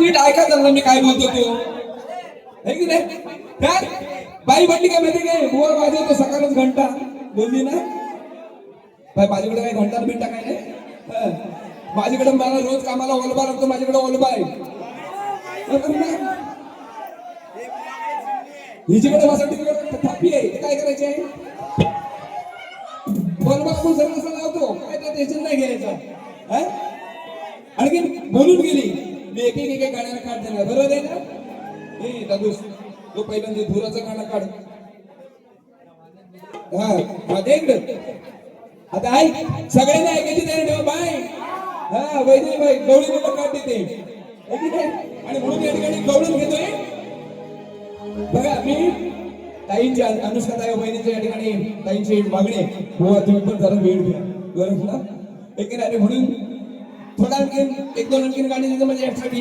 नीट ऐका त्यांना मी काय बोलतो तो. है की नाही? काय बाई म्हटली काय माहिती काय? बुवा तो सकाळच घंटा. बोलली ना? बाई माझ्याकडे काय घंटा बिंटा काय नाही? माझ्याकडे मला रोज कामाला ओलबा लागतो माझ्याकडे ओलबा आहे. हिच्याकडे बसा थापी आहे. ते काय करायचे ओलबा आपण सर्व असं लावतो. काय त्या टेन्शन नाही घ्यायचं. आणखी बोलून गेली. मी एक एक एक गाण्याला काढ देणार बरोबर आहे ना? ए दादूस तो पहिल्यांदा धुराचं गाणं काढ. हा हा दे आता ऐक सगळ्यांना ऐकायची तयारी ठेवा बाय. हा वैद्य बाई गवळी मुलं काढ देते आणि म्हणून या ठिकाणी गवळून घेतोय. बघा मी ताईंची अनुष्का ताई बहिणीच्या या ठिकाणी ताईंची मागणी. आहे. तुम्ही पण जरा वेळ घ्या बरोबर ना? एक अरे म्हणून थोडा आणखीन एक दोन आणखीन गाडी देतो म्हणजे यासाठी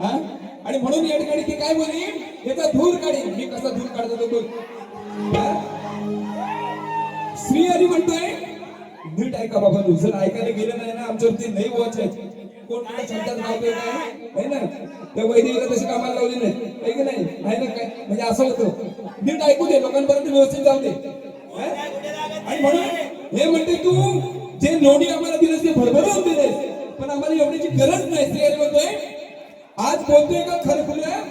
हा? आणि म्हणून या ठिकाणी ती काय बोलली याचा धूर काढेल मी कसा धूर काढत तो श्री हरी म्हणतोय नीट ऐका बाबा जर ऐकायला गेलं नाही ना आमच्यावरती नाही वॉच कोण शब्दात लावतोय काय? है ना? त्या वैदिकला तशी कामाला लावली नाही. की नाही? आहे ना काय? म्हणजे असं होतं. नीट ऐकू दे लोकांपर्यंत व्यवस्थित जाऊ दे. आणि म्हणून हे म्हणते तू जे नोडी आम्हाला दिलंस ते भरभरून दिलेस. पण आम्हाला एवढीची गरज नाही श्री हरी आज बोलतोय का खरं खुलं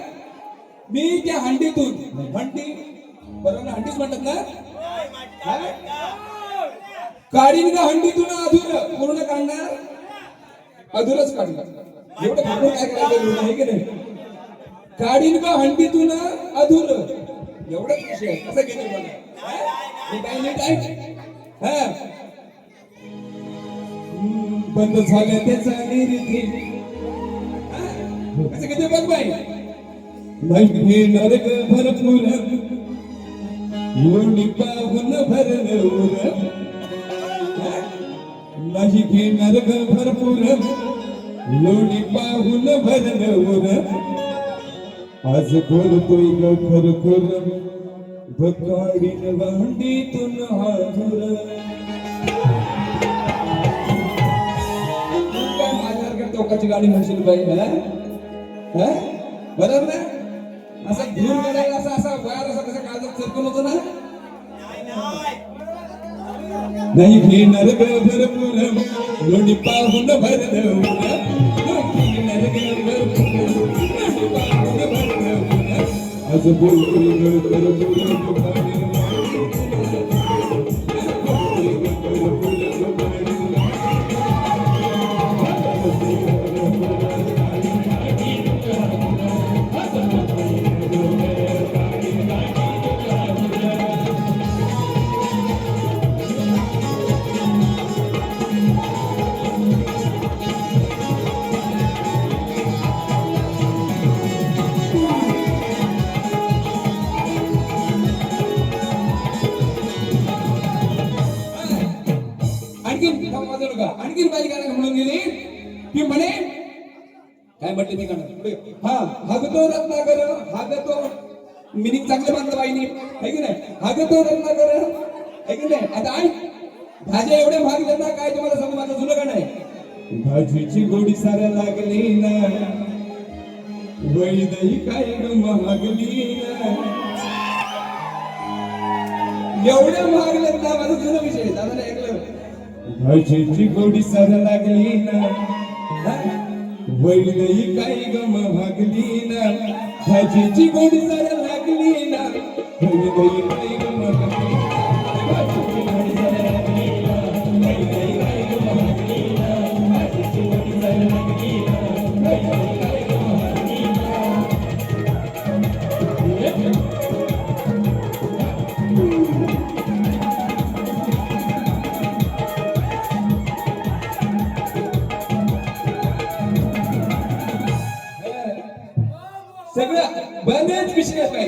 मी त्या हंडीतून हंडी बरोबर ना? हंडीच म्हणतात ना? काढीन का हंडीतून अधुर पूर्ण काढणार? अधुरच काढणार. एवढं भरपूर काय करायचं आहे? की नाही? काढीन का हंडीतून अधुर. एवढं विषय कसं घेतो मला? हा? हे काय नीट आहे? हा. बंद झालं त्याचा निरिधी हा? कसं घेतो बघ बाई? नाही नरक भरपूर. लोणी पाहून भरलं नाही घेणार ग भरपूर. लोणी पाहून भरलं आज बोलतोय ग खरखुर भकाडीन भांडीतून हाजूर. माझ्यासारख्या गाडी म्हणशील बाई बरोबर ना? असा घेऊन करायला असा असा वायर असा कसं काळजात सरकून होतो ना? नाही घेणार ग भरपूर लोणी पाहून भरलं नाही घेणार भरपूर आज ग भरपूर आणखीन बाई गाणं म्हणून गेली. ती म्हणे काय म्हटले ती गाणं? हा हगतो रत्नाकर हागतो. मिनिंग चांगलं बांधलं बाईने. है की नाही? हगतो रत्नाकर है की नाही? आता ऐक. भाज्या एवढ्या भाग ना काय तुम्हाला सांगू? माझं जुनं गाणं आहे. भाजीची गोडी साऱ्या लागली ना. वैदही काय महागली ना. एवढ्या महागल्यात ना माझं जुनं विषय दादा ऐकलं भाजीची गोडी सर लागली ना. वैलही काही गम भागली ना. भाजीची गोडी सर लागली ना. सगळं बंदच विषय है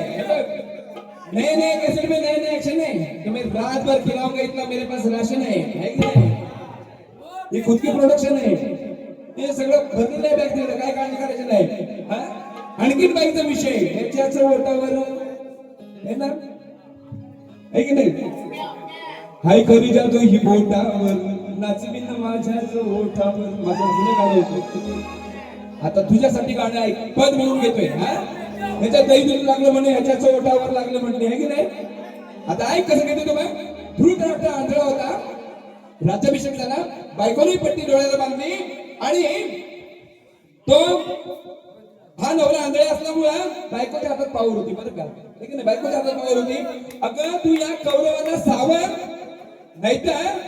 नए नए कैसेट में नए नए एक्शन है. तो मैं रात भर खिलाऊंगा इतना मेरे पास राशन है. है की नाही? ये खुद की प्रोडक्शन आहे हे सगळं भरलेलं आहे बॅग दिलं काय काळजी करायची नाही. हा? आणखीन बाईचा विषय ह्याच्याच ओटावर है ना? है की नाही? हाय करी जातो ही बोटावर. नाचवीन माझ्या ओठावर माझं जुने गाणं होतं. आता तुझ्यासाठी गाणं ऐक. पद म्हणून घेतोय. हा? ह्याच्या दही दूध लागलं म्हणे ह्याच्या चोटावर लागलं म्हणणे आहे की नाही? आता ऐक कसं घेतो तो बघ ध्रुत राष्ट्र आंधळा होता. राज्याभिषेक झाला. बायकोनी पट्टी डोळ्याला बांधली आणि तो हा नवरा आंधळा असल्यामुळं बायकोच्या हातात पावर होती बरं का? है की नाही? बायकोच्या हातात पावर होती. अगं तू या कौरवाला सावर. नाहीतर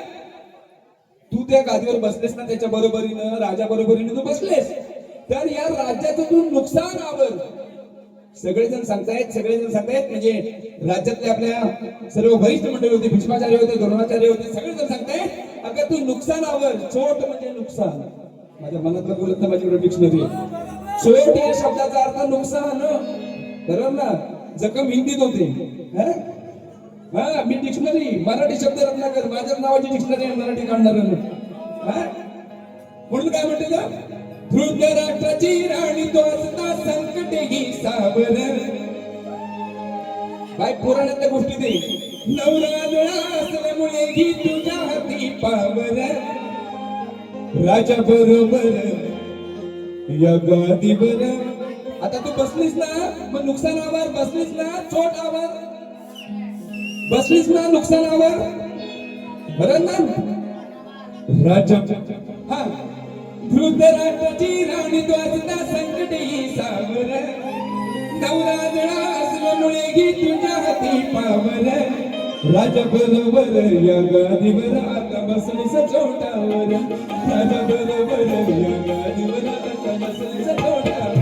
तू त्या गादीवर बसलेस ना त्याच्या बरोबरीनं राजा बरोबरीनं तू बसलेस. तर या राज्याचं तू नुकसान आवर. सगळेजण सांगतायत सगळेजण सांगतायत. म्हणजे राज्यातले आपल्या सर्व वरिष्ठ मंडळी होते भीष्माचार्य होते द्रोणाचार्य होते सगळेजण सांगतायत. अगं तू नुकसानावर चोट म्हणजे नुकसान. माझ्या मनातलं बोलत ना डिक्शनरी चोट या शब्दाचा अर्थ नुकसान. बरोबर ना? जखम हिंदीत होते. हा? हा मी डिक्शनरी मराठी शब्द रत्नाकर माझ्या नावाची डिक्शनरी मराठी काढणार. हा? म्हणून काय म्हणते का धृत राष्ट्राची राणी तो असता संकट ही सावर काय पुराणातल्या गोष्टी ते. नवरा जळा असल्यामुळे ही तुझ्या हाती पावर राजा बरोबर या गादीवर आता तू बसलीस ना? मग नुकसान आवर बसलीस ना? चोट आवर. बसलीस ना नुकसानावर बरं ना? राजा. हा. धृतराष्ट्राची राणी द्वासता संकट ही सावर. नवरा जळा असल्यामुळे घी तुझ्या हाती पावर. राजा बरोबर या गादीवर आता बसलीस चोटावर. राजा बरोबर या गादीवर आता बसलीस चोटावर.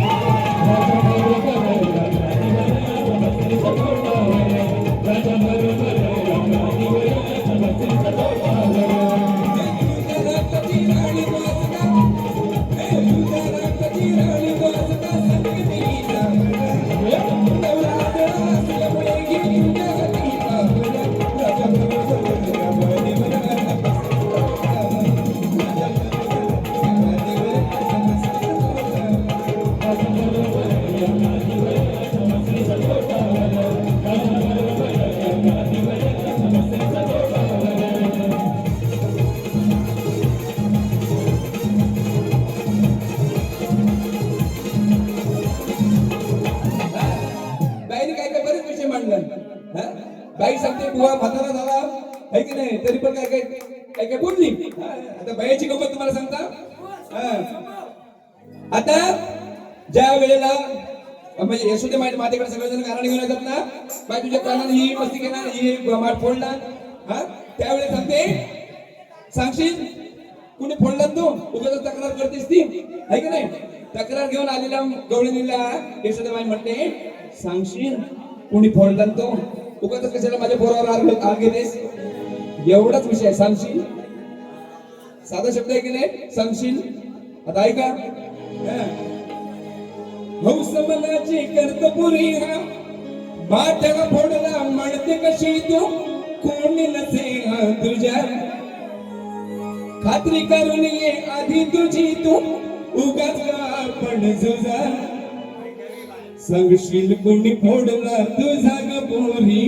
कानाने ही मस्ती केला ही माठ फोडला हा? त्यावेळेस सांगते. सांगशील? कुणी फोडला तो? उगाच तक्रार करतेस ती. आहे की नाही? तक्रार घेऊन आलेल्या गवळणीला यशोदाबाई म्हणते सांगशील? कुणी फोडला तो? उगाच कशाला माझ्या पोरावर आग आग घेतेस? एवढाच विषय आहे. सांगशील? साधा शब्द आहे की नाही? सांगशील? आता ऐका. भाऊ हौस मनाची करत हा. माठ्याला फोडला म्हणते कशी तू? कोणी नसे तुझ्या? खात्री करून ये आधी तुझी तू. उगाच आपण जुजा. सांगशील कोणी फोडला तुझा ग पोरी?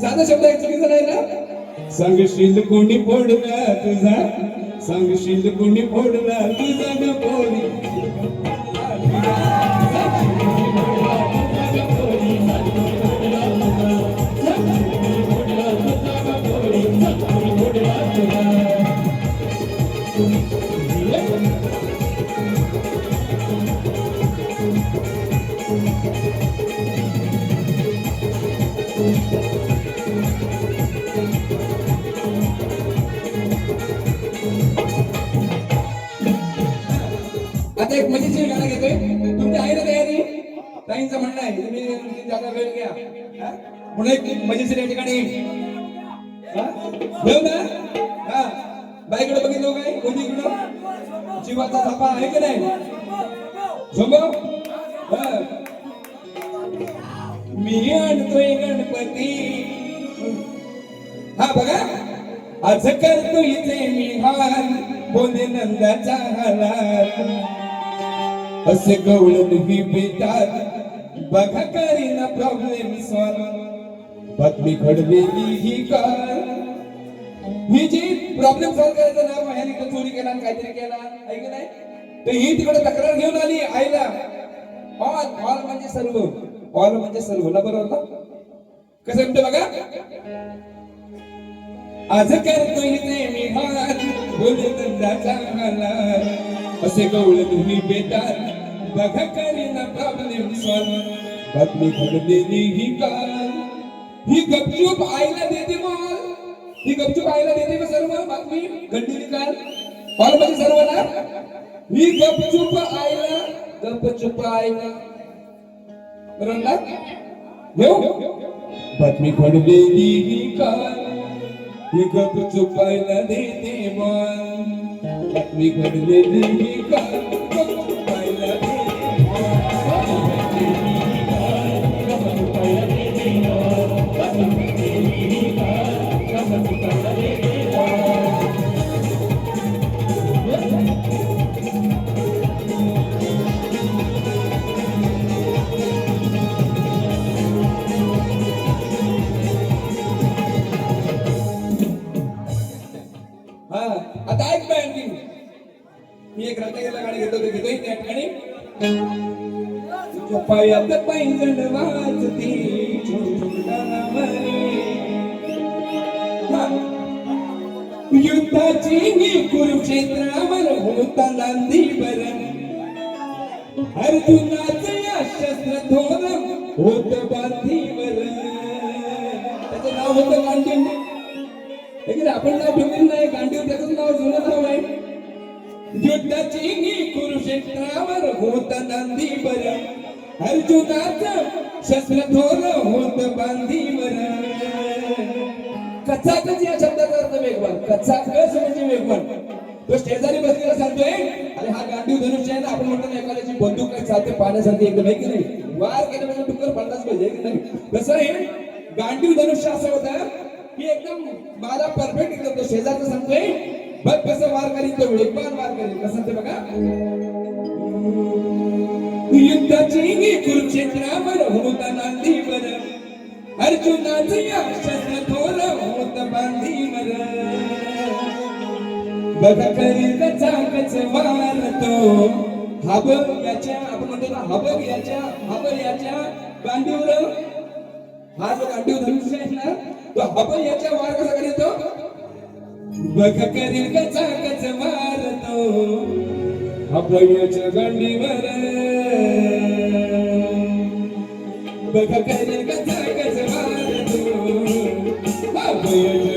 साधा शब्द आहे चुकीचा नाही ना? सांगशील कोणी फोडला तुझा? सांगशील कोणी फोडला तुझा ग पोरी? ताईंचं म्हणणं आहे तुम्ही तुमची जागा वेळ घ्या. म्हणून एक मजेशीर या ठिकाणी. हा? ना हा. बाईकडे बघितलं हो काय? कोणी इकडं? जीवाचा थापा आहे की नाही? झोंबव मी आणतोय गणपती. हा बघा. आज करतो इथे मी हाल बोले नंदाचा हालात असे गवळण ही बेतात बघा करीना प्रॉब्लेम सॉल्व पत्नी घडलेली ही काय ही जी प्रॉब्लेम सॉल्व करायचं नाव ह्याने इकडे चोरी केला आणि काहीतरी केला. आहे की नाही? तर ही तिकडे तक्रार घेऊन आली आईला. ऑल ऑल म्हणजे सर्व. ऑल म्हणजे सर्व. ना बरोबर ना कसं म्हणतो बघा? आज करतोय ते मी हात बोलत असे कवळ तुम्ही बेतार बघा करीना प्रॉब्लेम सॉल्व बातमी घडलेली ही काल. ही गपचूप आईला देते मग ही गपचूप आईला देते का सर्व? बातमी घडलेली काल. हॉलमध्ये सर्व ना ही गपचूप आईला गपचूप आईला. बरोबर घेऊ? बातमी घडलेली ही काल. ही गपचूप आईला देते मग बातमी घडलेली ही काल. मी एक घेतो ते घेतोय त्या ठिकाणी. पायात पैंजण वाजती युद्धाची ही कुरुक्षेत्रावर होता नांदी बरण या शस्त्र थोर होत बांधीवर. त्याचं नाव होतं गांधी आपण नाव ठेवलेलं नाही गांधी त्याचं नाव जुनं नाव आहे. युद्धाची कुरुक्षेत्रावर होत नांदी बर. अर्जुनाच शस्त्र थोर होत बांधी बर. कचाकच या शब्दाचा अर्थ वेगवान कचाकच म्हणजे वेगवान. तो शेजारी बसलेला सांगतोय अरे हा गांडीव धनुष्य आहे ना आपण म्हणतो ना एखाद्याची बंदूक काय चालते पाण्यासारखी एकदम आहे की नाही? वार केलं म्हणजे डुक्कर पडलाच पाहिजे की नाही? कसं आहे गांडीव धनुष्य असं होतं की एकदम मला परफेक्ट एकदम तो शेजारचा सांगतोय बघ कसं वार करीन तो वेगवान वार करीन कसं ते बघा. युद्धाची कुरुक्षेत्रावर होता नांदी बर अर्जुनाच या शस्त्र थोर होत बांधीवर बघा करी कचा कच वारतो हब याच्या आपण म्हणतो ना हब याच्या हब याच्या गांडीवर. हा जो गांडीव धनुष्य आहे ना तो हब याच्या वार कसा करीतो बघ करील कचा कच मारतो. अपयच्या गांडीवर. बघ करील कचा कच मारतो. अपयच्या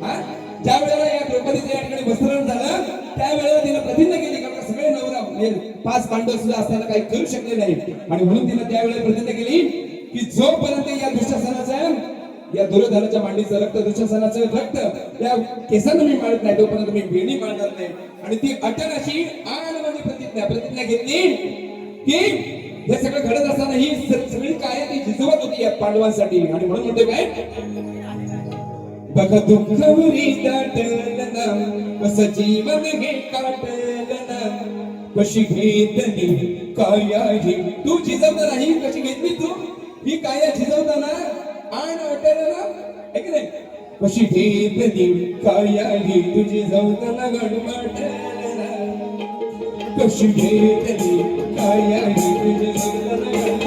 ज्या वेळेला या द्रौपदीच्या या ठिकाणी वस्त्रण झालं त्यावेळेला तिने प्रतिज्ञा केली का सगळे नवरा पाच पांडव सुद्धा असताना काही करू शकले नाही आणि म्हणून तिला त्यावेळेला प्रतिज्ञा केली की जोपर्यंत या दुष्टासनाचं या दुर्योधनाच्या मांडीचं रक्त दुशासनाचं रक्त या केसांना मी मांडत नाही तोपर्यंत मी वेणी मांडणार नाही. आणि ती अटल अशी आणमध्ये प्रतिज्ञा प्रतिज्ञा घेतली की हे सगळं घडत असताना ही सगळी काय ती झिजवत होती या पांडवांसाठी. आणि म्हणून म्हणते काय? बघ दुःखवरी दाटलं ना कस जीवन हे काटलं ना कशी घेतली काया ही? तू झिजवताना ही कशी घेतली तू? ही काया झिजवताना आण वाटेल ना. है की नाही? कशी घेतली काया ही? तुझी झवताना गड ना कशी घेतली काया ही? तुझी झवताना